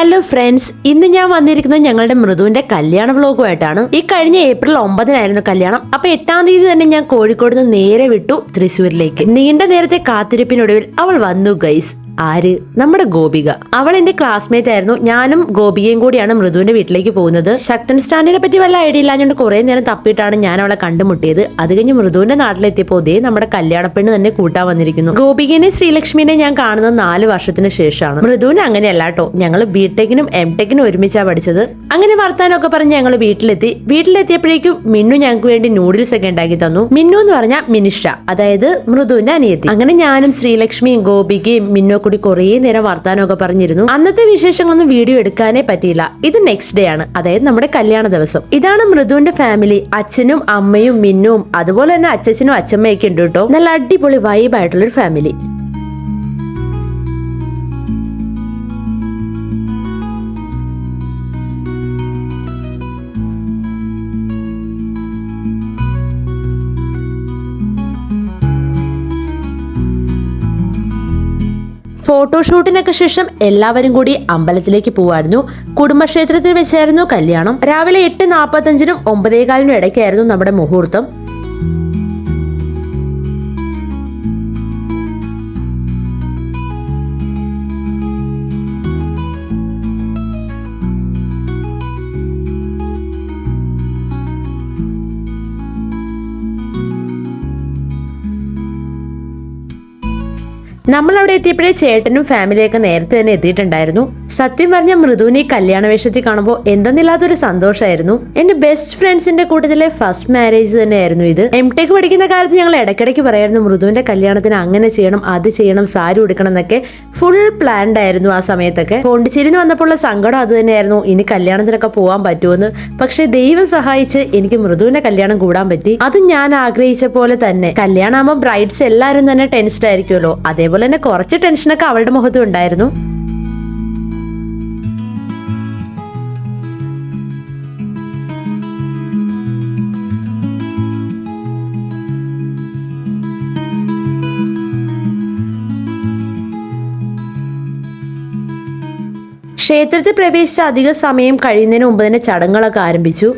Hello friends ഇന്ന് ഞാൻ വന്നിരിക്കുന്നത് ഞങ്ങളുടെ മൃദുവിന്റെ കല്യാണ വ്ലോഗുമായിട്ടാണ്. ഈ കഴിഞ്ഞ ഏപ്രിൽ ഒമ്പതിനായിരുന്നു കല്യാണം. അപ്പൊ എട്ടാം തീയതി തന്നെ ഞാൻ കോഴിക്കോട് നിന്ന് നേരെ വിട്ടു തൃശ്ശൂരിലേക്ക്. നീണ്ട നേരത്തെ കാത്തിരിപ്പിനൊടുവിൽ അവൾ വന്നു ഗൈസ് ആര്? നമ്മുടെ ഗോപിക. അവൾ എന്റെ ക്ലാസ്മേറ്റ് ആയിരുന്നു. ഞാനും ഗോപികയും കൂടിയാണ് മൃദുവിന്റെ വീട്ടിലേക്ക് പോകുന്നത്. ശക്തൻ സ്റ്റാൻഡിനെ പറ്റി വല്ല ഐഡിയ ഇല്ലാഞ്ഞുകൊണ്ട് കുറെ നേരം തപ്പിയിട്ടാണ് ഞാൻ അവളെ കണ്ടുമുട്ടിയത്. അത് കഴിഞ്ഞ് മൃദുവിന്റെ നാട്ടിലെത്തിയപ്പോൾ ഇതേ നമ്മുടെ കല്യാണപ്പെണ്ണ് തന്നെ കൂട്ടാൻ വന്നിരിക്കുന്നു. ഗോപികനെ ശ്രീലക്ഷ്മിനെ ഞാൻ കാണുന്നത് നാല് വർഷത്തിന് ശേഷമാണ്. മൃദുവിന് അങ്ങനെയല്ല കേട്ടോ. ഞങ്ങൾ ബിടെക്കിനും എം ടെക്കിനും ഒരുമിച്ചാണ് പഠിച്ചത്. അങ്ങനെ വർത്താനമൊക്കെ പറഞ്ഞ് ഞങ്ങൾ വീട്ടിലെത്തി. വീട്ടിലെത്തിയപ്പോഴേക്കും മിന്നു ഞങ്ങൾക്ക് വേണ്ടി നൂഡിൽസ് ഒക്കെ ഉണ്ടാക്കി തന്നു. മിന്നു എന്ന് പറഞ്ഞാൽ മിനിഷ അതായത് മൃദുവിന്റെ അനിയത്തി. അങ്ങനെ ഞാനും ശ്രീലക്ഷ്മിയും ഗോപികയും മിന്നു കൂടി കുറേ നേരം വർത്താനമൊക്കെ പറഞ്ഞിരുന്നു. അന്നത്തെ വിശേഷങ്ങളൊന്നും വീഡിയോ എടുക്കാനേ പറ്റിയില്ല. ഇത് നെക്സ്റ്റ് ഡേ ആണ്. അതായത് നമ്മുടെ കല്യാണ ദിവസം. ഇതാണ് മൃദുവിന്റെ ഫാമിലി അച്ഛനും അമ്മയും മിന്നും അതുപോലെ തന്നെ അച്ഛനും അച്ഛമ്മയൊക്കെ ഉണ്ട് കേട്ടോ. നല്ല അടിപൊളി വൈബായിട്ടുള്ള ഒരു ഫാമിലി ഫോട്ടോഷൂട്ടിനൊക്കെ ശേഷം എല്ലാവരും കൂടി അമ്പലത്തിലേക്ക് പോവായിരുന്നു. കുടുംബക്ഷേത്രത്തിൽ വെച്ചായിരുന്നു കല്യാണം. രാവിലെ എട്ട് നാൽപ്പത്തഞ്ചിനും ഒമ്പതേകാലിനും ഇടയ്ക്കായിരുന്നു നമ്മുടെ മുഹൂർത്തം. നമ്മൾ അവിടെ എത്തിയപ്പോഴേ ചേട്ടനും ഫാമിലിയൊക്കെ നേരത്തെ തന്നെ എത്തിയിട്ടുണ്ടായിരുന്നു. സത്യം പറഞ്ഞ മൃദുവിനെ കല്യാണ വേഷത്തിൽ കാണുമ്പോൾ എന്തെന്നില്ലാത്തൊരു സന്തോഷമായിരുന്നു എന്റെ ബെസ്റ്റ് ഫ്രണ്ട്സിന്റെ കൂട്ടത്തിലെ ഫസ്റ്റ് മാരേജ് തന്നെയായിരുന്നു ഇത്. എം ടെക് പഠിക്കുന്ന കാലത്ത് ഞങ്ങൾ ഇടയ്ക്കിടയ്ക്ക് പറയായിരുന്നു മൃദുവിന്റെ കല്യാണത്തിന് അങ്ങനെ ചെയ്യണം അത് ചെയ്യണം സാരി ഉടുക്കണം എന്നൊക്കെ ഫുൾ പ്ലാൻഡ് ആയിരുന്നു ആ സമയത്തൊക്കെ. പോണ്ടിച്ചേരിന്ന് വന്നപ്പോഴുള്ള സങ്കടം അത് തന്നെയായിരുന്നു. ഇനി കല്യാണത്തിനൊക്കെ പോകാൻ പറ്റുമെന്ന് പക്ഷെ ദൈവം സഹായിച്ച് എനിക്ക് മൃദുവിന്റെ കല്യാണം കൂടാൻ പറ്റി. അത് ഞാൻ ആഗ്രഹിച്ച പോലെ തന്നെ. കല്യാണമാകുമ്പോൾ ബ്രൈഡ്സ് എല്ലാവരും തന്നെ ടെൻഷൻ ആയിരിക്കുമല്ലോ. അതേപോലെ തന്നെ കുറച്ച് ടെൻഷനൊക്കെ അവളുടെ മുഖത്തും ഉണ്ടായിരുന്നു. ക്ഷേത്രത്തിൽ പ്രവേശിച്ച അധിക സമയം കഴിയുന്നതിന് മുമ്പ് തന്നെ ചടങ്ങുകളൊക്കെ ആരംഭിച്ചു.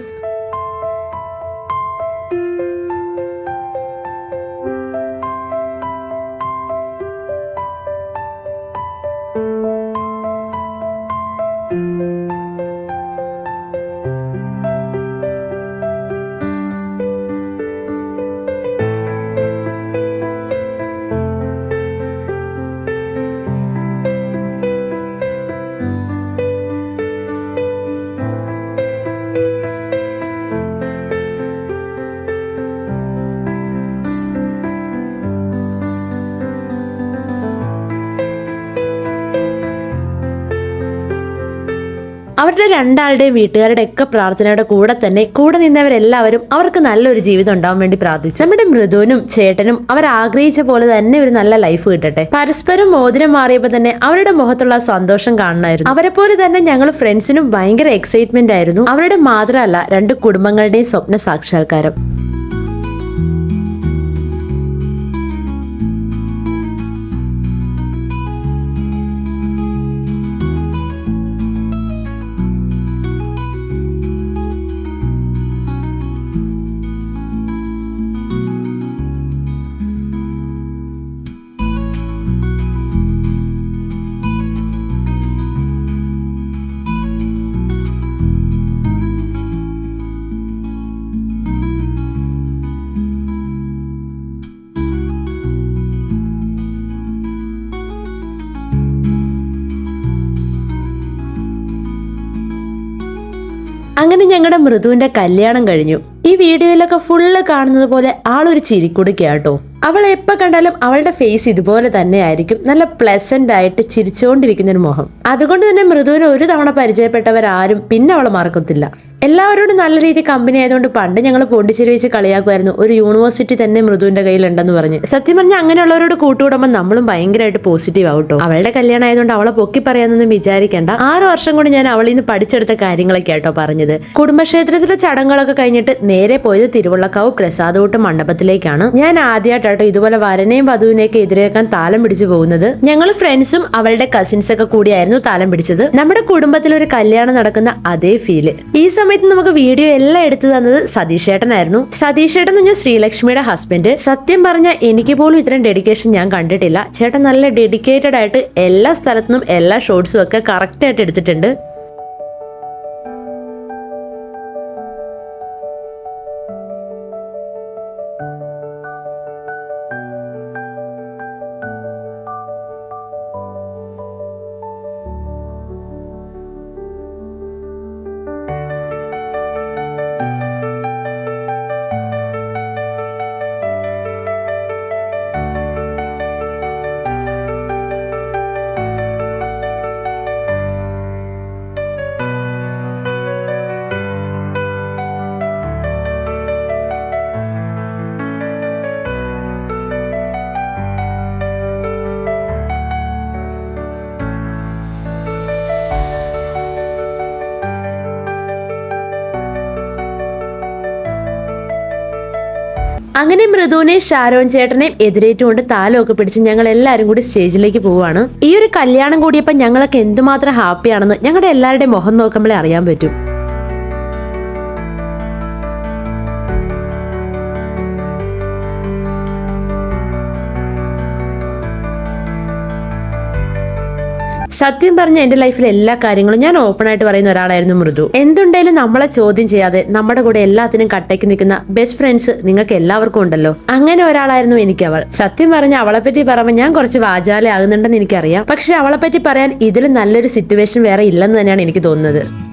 അവരുടെ രണ്ടാളുടെയും വീട്ടുകാരുടെ ഒക്കെ പ്രാർത്ഥനയുടെ കൂടെ തന്നെ കൂടെ നിന്നവരെല്ലാവരും അവർക്ക് നല്ലൊരു ജീവിതം ഉണ്ടാവാൻ വേണ്ടി പ്രാർത്ഥിച്ചു. നമ്മുടെ മൃദുവിനും ചേട്ടനും അവർ ആഗ്രഹിച്ച പോലെ തന്നെ ഒരു നല്ല ലൈഫ് കിട്ടട്ടെ. പരസ്പരം മോതിരം മാറിയപ്പോൾ തന്നെ അവരുടെ മുഖത്തുള്ള സന്തോഷം കാണണമായിരുന്നു. അവരെ പോലെ തന്നെ ഞങ്ങൾ ഫ്രണ്ട്സിനും ഭയങ്കര എക്സൈറ്റ്മെന്റ് ആയിരുന്നു. അവരുടെ മാത്രമല്ല രണ്ട് കുടുംബങ്ങളുടെയും സ്വപ്ന സാക്ഷാത്കാരം. അങ്ങനെ ഞങ്ങളുടെ മൃദുവിന്റെ കല്യാണം കഴിഞ്ഞു. ഈ വീഡിയോയിലൊക്കെ ഫുള്ള് കാണുന്നത് പോലെ ആളൊരു ചിരിക്കുടുക്കയാട്ടോ. അവൾ എപ്പോ കണ്ടാലും അവളുടെ ഫേസ് ഇതുപോലെ തന്നെ ആയിരിക്കും നല്ല പ്ലസന്റ് ആയിട്ട് ചിരിച്ചുകൊണ്ടിരിക്കുന്ന ഒരു മുഖം. അതുകൊണ്ട് തന്നെ മൃദുവിനെ ഒരു തവണ പരിചയപ്പെട്ടവരാരും പിന്നെ അവളെ മറക്കത്തില്ല. എല്ലാവരോടും നല്ല രീതി കമ്പനി ആയതുകൊണ്ട് പണ്ട് ഞങ്ങൾ പോണ്ടിച്ചേരി വെച്ച് കളിയാക്കുമായിരുന്നു. ഒരു യൂണിവേഴ്സിറ്റി തന്നെ മൃദുവിന്റെ കയ്യിലുണ്ടെന്ന് പറഞ്ഞ്. സത്യം പറഞ്ഞാൽ അങ്ങനെയുള്ളവരോട് കൂട്ടുകൂടുമ്പോൾ നമ്മളും ഭയങ്കരമായിട്ട് പോസിറ്റീവ് ആവട്ടോ അവളുടെ കല്യാണം ആയതുകൊണ്ട് അവളെ പൊക്കി പറയാമെന്നൊന്നും വിചാരിക്കേണ്ട. ആറ് വർഷം കൊണ്ട് ഞാൻ അവളിൽ നിന്ന് പഠിച്ചെടുത്ത കാര്യങ്ങളൊക്കെ ആട്ടോ പറഞ്ഞത്. കുടുംബക്ഷേത്രത്തിലെ ചടങ്ങുകളൊക്കെ കഴിഞ്ഞിട്ട് നേരെ പോയത് തിരുവള്ളക്കാവ് പ്രസാദോട്ട് മണ്ഡപത്തിലേക്കാണ്. ഞാൻ ആദ്യമായിട്ടാട്ടോ ഇതുപോലെ വരനെയും വധുവിനെയൊക്കെ എതിരേക്കാൻ താലം പിടിച്ചു പോകുന്നത്. ഞങ്ങൾ ഫ്രണ്ട്സും അവളുടെ കസിൻസ് ഒക്കെ കൂടിയായിരുന്നു താലം പിടിച്ചത്. നമ്മുടെ കുടുംബത്തിൽ ഒരു കല്യാണം നടക്കുന്ന അതേ ഫീൽ ഈ സമയത്ത് നമുക്ക് വീഡിയോ എല്ലാം എടുത്തു തന്നത് സതീഷ് ഏട്ടനായിരുന്നു സതീഷ് ഏട്ടൻ എന്ന് ശ്രീലക്ഷ്മിയുടെ ഹസ്ബൻഡ് സത്യം പറഞ്ഞ എനിക്ക് പോലും ഇത്രയും ഡെഡിക്കേഷൻ ഞാൻ കണ്ടിട്ടില്ല. ചേട്ടൻ നല്ല ഡെഡിക്കേറ്റഡ് ആയിട്ട് എല്ലാ സ്ഥലത്തും എല്ലാ ഷോട്ട്സും ഒക്കെ കറക്റ്റ് ആയിട്ട് എടുത്തിട്ടുണ്ട്. അങ്ങനെ മൃദുവിനെ ഷാരോൺ ചേട്ടനെ എതിരേറ്റുകൊണ്ട് താലമൊക്കെ പിടിച്ച് ഞങ്ങൾ എല്ലാവരും കൂടി സ്റ്റേജിലേക്ക് പോവാണ് ഈ ഒരു കല്യാണം കൂടിയപ്പോൾ ഞങ്ങളൊക്കെ എന്തുമാത്രം ഹാപ്പിയാണെന്ന് ഞങ്ങളുടെ എല്ലാവരുടെയും മുഖം നോക്കുമ്പോഴേ അറിയാൻ പറ്റും. സത്യം പറഞ്ഞ എന്റെ ലൈഫിലെ എല്ലാ കാര്യങ്ങളും ഞാൻ ഓപ്പൺ ആയിട്ട് പറയുന്ന ഒരാളായിരുന്നു മൃദു. എന്തുണ്ടെങ്കിലും നമ്മളെ ചോദ്യം ചെയ്യാതെ നമ്മുടെ കൂടെ എല്ലാത്തിനും കട്ടയ്ക്ക് നിൽക്കുന്ന ബെസ്റ്റ് ഫ്രണ്ട്സ് നിങ്ങൾക്ക് എല്ലാവർക്കും ഉണ്ടല്ലോ. അങ്ങനെ ഒരാളായിരുന്നു എനിക്ക് അവൾ സത്യം പറഞ്ഞ അവളെ പറ്റി പറയുമ്പോൾ ഞാൻ കുറച്ച് വാചാല ആകുന്നുണ്ടെന്ന് എനിക്കറിയാം. പക്ഷെ അവളെ പറ്റി പറയാൻ ഇതിൽ നല്ലൊരു സിറ്റുവേഷൻ വേറെ ഇല്ലെന്ന് തന്നെയാണ് എനിക്ക് തോന്നുന്നത്.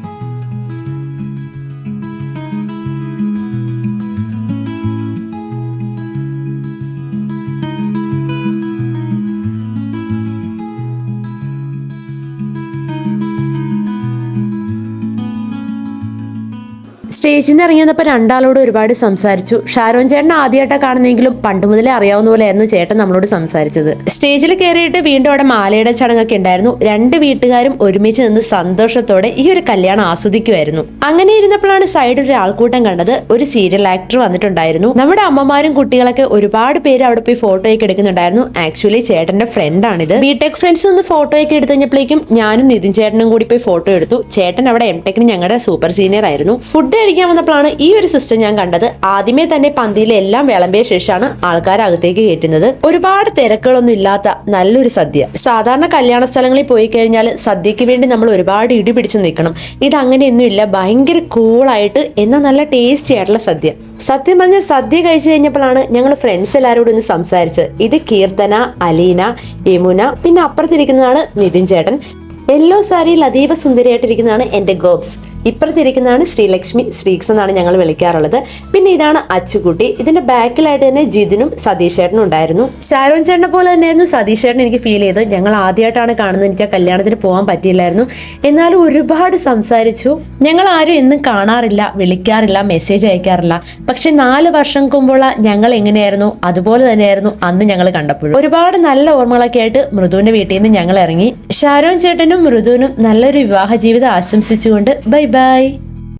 സ്റ്റേജിൽ നിന്ന് ഇറങ്ങിയപ്പോൾ രണ്ടാളോട് ഒരുപാട് സംസാരിച്ചു. ഷാരോൻ ചേട്ടൻ ആദ്യമായിട്ടാണ് കാണുന്നെങ്കിലും പണ്ട് മുതലേ അറിയാവുന്ന പോലെയായിരുന്നു ചേട്ടൻ നമ്മളോട് സംസാരിച്ചത്. സ്റ്റേജിൽ കയറിയിട്ട് വീണ്ടും അവിടെ മാലയുടെ ചടങ്ങൊക്കെ ഉണ്ടായിരുന്നു. രണ്ട് വീട്ടുകാരും ഒരുമിച്ച് നിന്ന് സന്തോഷത്തോടെ ഈ ഒരു കല്യാണം ആസ്വദിക്കുമായിരുന്നു അങ്ങനെ ഇരുന്നപ്പോഴാണ് സൈഡിൽ ഒരു ആൾക്കൂട്ടം കണ്ടത്. ഒരു സീരിയൽ ആക്ടർ വന്നിട്ടുണ്ടായിരുന്നു. നമ്മുടെ അമ്മമാരും കുട്ടികളൊക്കെ ഒരുപാട് പേര് അവിടെ പോയി ഫോട്ടോയൊക്കെ എടുക്കുന്നുണ്ടായിരുന്നു. ആക്ച്വലി ചേട്ടന്റെ ഫ്രണ്ടാണിത് ബിടെക് ഫ്രണ്ട്സ് നിന്ന് ഫോട്ടോയൊക്കെ എടുത്തു കഴിഞ്ഞപ്പോഴേക്കും ഞാനും നിതിൻ ചേട്ടനും കൂടി പോയി ഫോട്ടോ എടുത്തു. ചേട്ടൻ അവിടെ എം ടെക്കിന് ഞങ്ങളുടെ സൂപ്പർ സീനിയർ ആയിരുന്നു. ഫുഡ് വന്നപ്പോഴാണ് ഈ ഒരു സിസ്റ്റം ഞാൻ കണ്ടത്. ആദ്യമേ തന്നെ പന്തിയിലെ എല്ലാം വിളമ്പിയ ശേഷമാണ് ആൾക്കാർ അകത്തേക്ക് കയറ്റുന്നത്. ഒരുപാട് തിരക്കുകളൊന്നും ഇല്ലാത്ത നല്ലൊരു സദ്യ. സാധാരണ കല്യാണ സ്ഥലങ്ങളിൽ പോയി കഴിഞ്ഞാൽ സദ്യക്ക് വേണ്ടി നമ്മൾ ഒരുപാട് ഇടിപിടിച്ച് നിൽക്കണം. ഇത് അങ്ങനെയൊന്നുമില്ല ഭയങ്കര കൂളായിട്ട് എന്നാൽ നല്ല ടേസ്റ്റി ആയിട്ടുള്ള സദ്യ. സത്യം പറഞ്ഞ സദ്യ കഴിച്ചു കഴിഞ്ഞപ്പോഴാണ് ഞങ്ങൾ ഫ്രണ്ട്സ് എല്ലാവരോടും ഒന്ന് സംസാരിച്ചത്. ഇത് കീർത്തന അലീന യമുന പിന്നെ അപ്പുറത്തിരിക്കുന്നതാണ് നിതിൻ ചേട്ടൻ. യെല്ലോ സാരിയിൽ അതീവ സുന്ദരിയായിട്ടിരിക്കുന്നതാണ് എന്റെ ഗോബ്സ് ഇപ്പുറത്തിരിക്കുന്നതാണ് ശ്രീലക്ഷ്മി ശ്രീക്സ് എന്നാണ് ഞങ്ങൾ വിളിക്കാറുള്ളത്. പിന്നെ ഇതാണ് അച്ചുകുട്ടി. ഇതിന്റെ ബാക്കിലായിട്ട് തന്നെ ജിതിനും സതീഷ് ചേട്ടനും ഉണ്ടായിരുന്നു. ഷാരോൺ ചേട്ടനെ പോലെ തന്നെയായിരുന്നു സതീഷ് ചേട്ടൻ എനിക്ക് ഫീൽ ചെയ്തത്. ഞങ്ങൾ ആദ്യമായിട്ടാണ് കാണുന്നത്. എനിക്ക് ആ കല്യാണത്തിന് പോകാൻ പറ്റിയില്ലായിരുന്നു. എന്നാലും ഒരുപാട് സംസാരിച്ചു. ഞങ്ങൾ ആരും എന്നും കാണാറില്ല വിളിക്കാറില്ല മെസ്സേജ് അയക്കാറില്ല. പക്ഷെ നാല് വർഷം മുമ്പുള്ള ഞങ്ങൾ എങ്ങനെയായിരുന്നു? അതുപോലെ തന്നെയായിരുന്നു അന്ന് ഞങ്ങൾ കണ്ടപ്പോഴും. ഒരുപാട് നല്ല ഓർമ്മകളൊക്കെ ആയിട്ട് മൃദുവിന്റെ വീട്ടിൽ നിന്ന് ഞങ്ങൾ ഇറങ്ങി. ഷാരോൺ ചേട്ടനും മൃദുവിനും നല്ലൊരു വിവാഹ ജീവിതം ആശംസിച്ചുകൊണ്ട് ബൈ ബൈ.